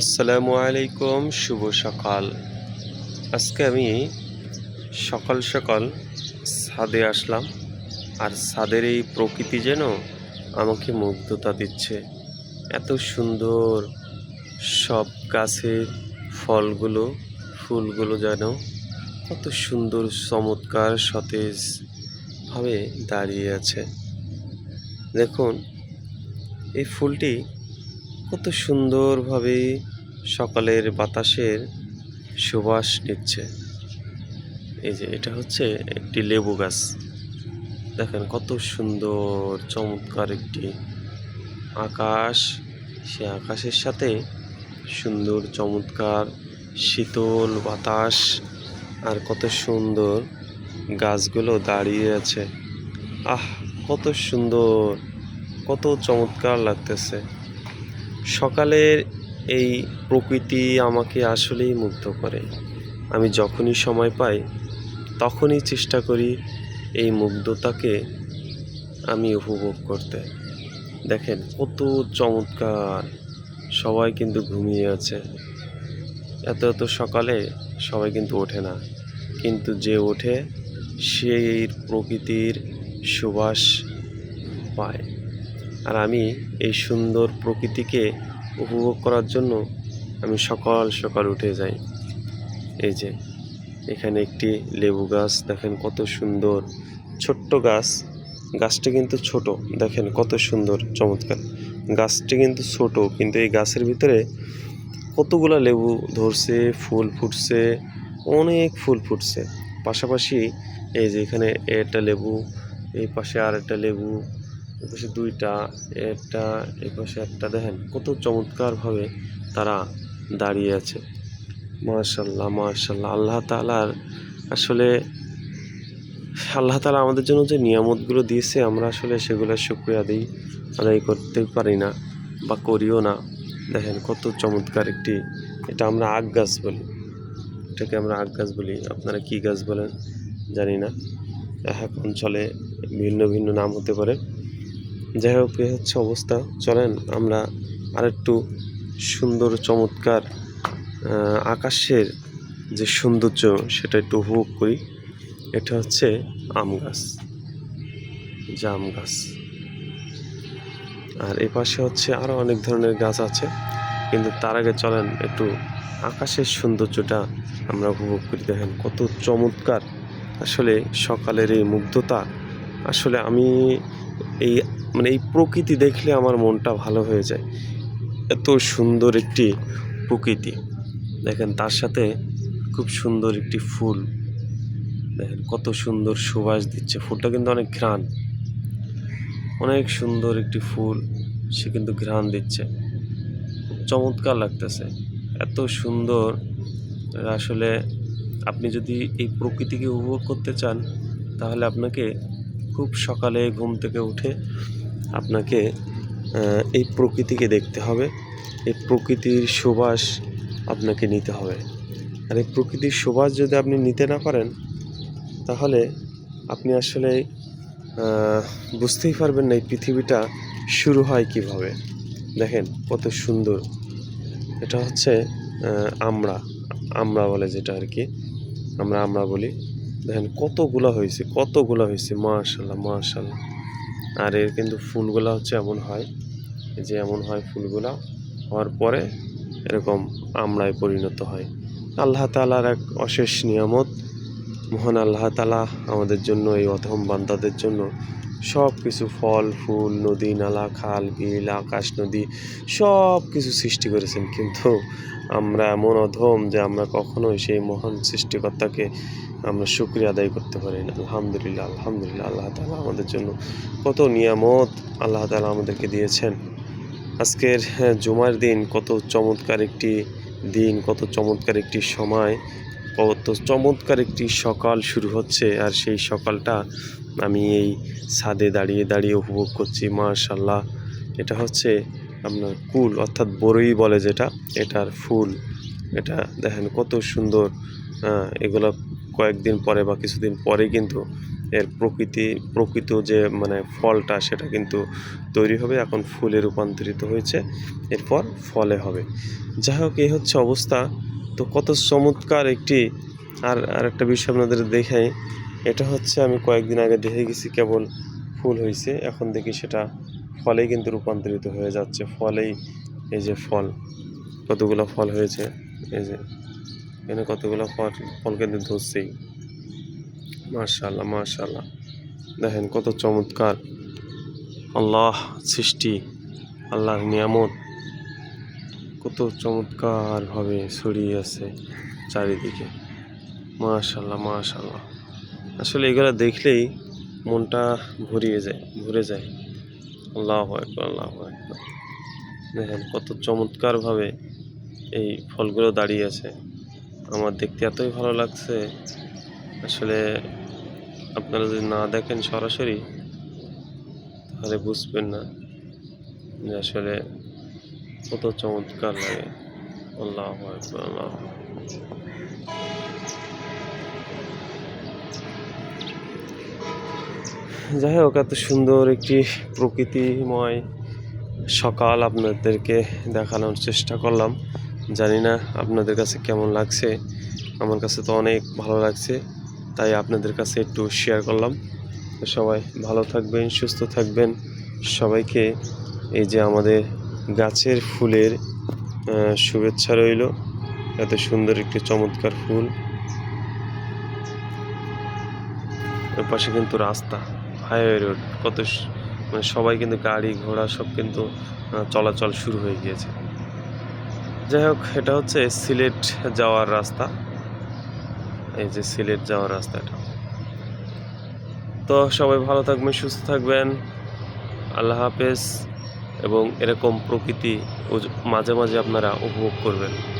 আসসালামু আলাইকুম, শুভ সকাল। আজকে আমি সকাল সকাল ছাদে আসলাম, আর ছাদের এই প্রকৃতি যেন আমাকে মুগ্ধতা দিচ্ছে। এত সুন্দর সব গাছের ফলগুলো, ফুলগুলো যেন কত সুন্দর, চমৎকার, সতেজভাবে দাঁড়িয়ে আছে। দেখুন, এই ফুলটি কত সুন্দরভাবে সকালের বাতাসের সুবাস নিচ্ছে। এই যে এটা হচ্ছে একটি লেবু গাছ। দেখেন কত সুন্দর, চমৎকার একটি আকাশ। সে আকাশের সাথে সুন্দর, চমৎকার, শীতল বাতাস। আর কত সুন্দর গাছগুলো দাঁড়িয়ে আছে। আহ, কত সুন্দর, কত চমৎকার লাগতেছে। সকালের এই প্রকৃতি আমাকে আসলেই মুগ্ধ করে। আমি যখনই সময় পাই, তখনই চেষ্টা করি এই মুগ্ধতাকে আমি উপভোগ করতে। দেখেন, কত চমৎকার সবাই কিন্তু ঘুমিয়ে আছে। এত এত সকালে সবাই কিন্তু ওঠে না। কিন্তু যে ওঠে, সেই প্রকৃতির সুবাস পায়। আর আমি এই সুন্দর প্রকৃতিকে উপভোগ করার জন্য আমি সকাল সকাল উঠে যাই। এই যে, এখানে একটি লেবু গাছ, দেখেন কত সুন্দর, ছোট্ট গাছ। গাছটি কিন্তু ছোট, দেখেন কত সুন্দর, চমৎকার। গাছটি কিন্তু ছোট, কিন্তু এই গাছের ভিতরে কতগুলো লেবু ধরছে, ফুল ফুটছে, অনেক ফুল ফুটছে। পাশাপাশি এই যে এখানে একটা লেবু, এই পাশে আর একটা লেবু এই পাশে দুইটা, একটা এই পাশে একটা। দেখেন কত চমৎকারভাবে তারা দাঁড়িয়ে আছে। মার্শাল্লাহ মার্শাল্লাহ আল্লাহ তালার আসলে, আল্লাহ তালা আমাদের জন্য যে নিয়ামতগুলো দিয়েছে, আমরা আসলে সেগুলো শুক্রিয়া দিই, আদায় করতে পারি না বা করিও না। দেখেন কত চমৎকার একটি, এটা আমরা আগ গাছ বলি। এটাকে আমরা আগ গাছ বলি। আপনারা কি গাছ বলেন জানি না। এক অঞ্চলে ভিন্ন ভিন্ন নাম হতে পারে। যাই হোক এ হচ্ছে অবস্থা। চলেন, আমরা আরেকটু সুন্দর, চমৎকার আকাশের যে সৌন্দর্য, সেটা একটু উপভোগ করি। এটা হচ্ছে আম গাছ। জাম গাছ। আর এই পাশে হচ্ছে আরও অনেক ধরনের গাছ আছে। কিন্তু তার আগে চলেন, একটু আকাশের সৌন্দর্যটা আমরা উপভোগ করি। দেখেন, কত চমৎকার। আসলে সকালের এই মুগ্ধতা। আসলে আমি এই মানে এই প্রকৃতি দেখলে আমার মনটা ভালো হয়ে যায়। এত সুন্দর একটি প্রকৃতি। দেখেন তার সাথে খুব সুন্দর একটি ফুল। দেখেন কত সুন্দর সুবাস দিচ্ছে। ফুলটা কিন্তু অনেক ঘ্রাণ। অনেক সুন্দর একটি ফুল সে কিন্তু ঘ্রাণ দিচ্ছে। চমৎকার লাগতেছে। এত সুন্দর। আসলে আপনি যদি এই প্রকৃতিকে উপভোগ করতে চান, তাহলে আপনাকে খুব সকালে ঘুম থেকে উঠে আপনাকে এই প্রকৃতিকে দেখতে হবে। এই প্রকৃতির সুবাস আপনাকে নিতে হবে। আর এই প্রকৃতির সুবাস যদি আপনি নিতে না পারেন, তাহলে আপনি আসলে বুঝতেই পারবেন না এই পৃথিবীটা শুরু হয় কীভাবে। দেখেন কত সুন্দর। এটা হচ্ছে আমরা আমরা বলে যেটা আর কি। আমরা আমরা বলি। দেখেন কতগুলো হয়েছে কতগুলো হয়েছে মার্শাল্লাহ মার্শাল্লাহ আর এর কিন্তু ফুলগুলা হচ্ছে এমন হয় যে এমন হয় ফুলগুলা, হওয়ার পরে এরকম আমরায় পরিণত হয়। আল্লাহ তালার এক অশেষ নিয়ামত, মহান আল্লাহ তালা আমাদের জন্য, এই অধম বান্দাদের জন্য সব কিছু ফল, ফুল, নদী, নালা, খাল, বিল, আকাশ, নদী সব কিছু সৃষ্টি করেছেন। কিন্তু আমরা এমন অধম যে আমরা কখনোই সেই মহান সৃষ্টিকর্তাকে আমরা শুক্রিয়া আদায় করতে পারি না। আলহামদুলিল্লাহ আলহামদুলিল্লাহ, আল্লাহ তালা আমাদের জন্য কত নিয়ামত আল্লাহ তালা আমাদেরকে দিয়েছেন। আজকের জুমার দিন কত চমৎকার একটি দিন, কত চমৎকার একটি সময়, কত চমৎকার একটি সকাল শুরু হচ্ছে আর সেই সকালটা আমি এই ছাদে দাঁড়িয়ে দাঁড়িয়ে উপভোগ করছি। মাশাল্লাহ এটা হচ্ছে আপনার কুল অর্থাৎ বড়ই বলে যেটা এটার ফুল এটা দেখেন কত সুন্দর হ্যাঁ, এগুলো কয়েকদিন পরে বা কিছুদিন পরে কিন্তু এর প্রকৃতি প্রকৃত যে মানে ফলটা সেটা কিন্তু তৈরি হবে এখন ফুলে রূপান্তরিত হয়েছে এরপর ফলে হবে। যাই হোক এই হচ্ছে অবস্থা। তো কত চমৎকার একটি আর আর একটা বিষয় আপনাদের দেখাই এটা হচ্ছে আমি কয়েকদিন আগে দেখে গেছি কেবল ফুল হয়েছে এখন দেখি সেটা ফলেই কিন্তু রূপান্তরিত হয়ে যাচ্ছে, ফলেই এই যে ফল, কতগুলো ফল হয়েছে, এই যে এখানে কতগুলো ফল ফল কিন্তু ধরছেই। মার্শাল্লাহ মার্শাল্লাহ দেখেন কত চমৎকার আল্লাহ সৃষ্টি, আল্লাহর নিয়ামত। কত চমৎকারভাবে ছড়িয়ে আছে চারিদিকে। মাশাল্লাহ মাশাল্লাহ আসলে এগুলো দেখলেই মনটা ভরিয়ে যায়, ভরে যায়। আল্লাহ আল্লাহ দেখেন কত চমৎকারভাবে এই ফলগুলো দাঁড়িয়ে আছে। আমার দেখতে এতই ভালো লাগছে। আসলে আপনারা যদি না দেখেন সরাসরি, তাহলে বুঝবেন না যে আসলে কত চমৎকার লাগে। আল্লাহ আল্লাহ যাই হোক, এত সুন্দর একটি প্রকৃতিময় সকাল আপনাদেরকে দেখানোর চেষ্টা করলাম। জানি না আপনাদের কাছে কেমন লাগছে। আমার কাছে তো অনেক ভালো লাগছে, তাই আপনাদের কাছে একটু শেয়ার করলাম। সবাই ভালো থাকবেন, সুস্থ থাকবেন। সবাইকে এই যে আমাদের গাছের ফুলের শুভেচ্ছা রইল। এত সুন্দর একটি চমৎকার ফুল। এর পাশে কিন্তু রাস্তা। হাইওয়ে রোড, কত মানে সবাই কিন্তু গাড়ি, ঘোড়া সব কিন্তু চলাচল শুরু হয়ে গিয়েছে। যাই হোক, এটা হচ্ছে সিলেট যাওয়ার রাস্তা। এই যে সিলেট যাওয়ার রাস্তাটা। তো সবাই ভালো থাকবেন, সুস্থ থাকবেন। আল্লাহ হাফেজ। এবং এরকম প্রকৃতি মাঝে মাঝে আপনারা উপভোগ করবেন।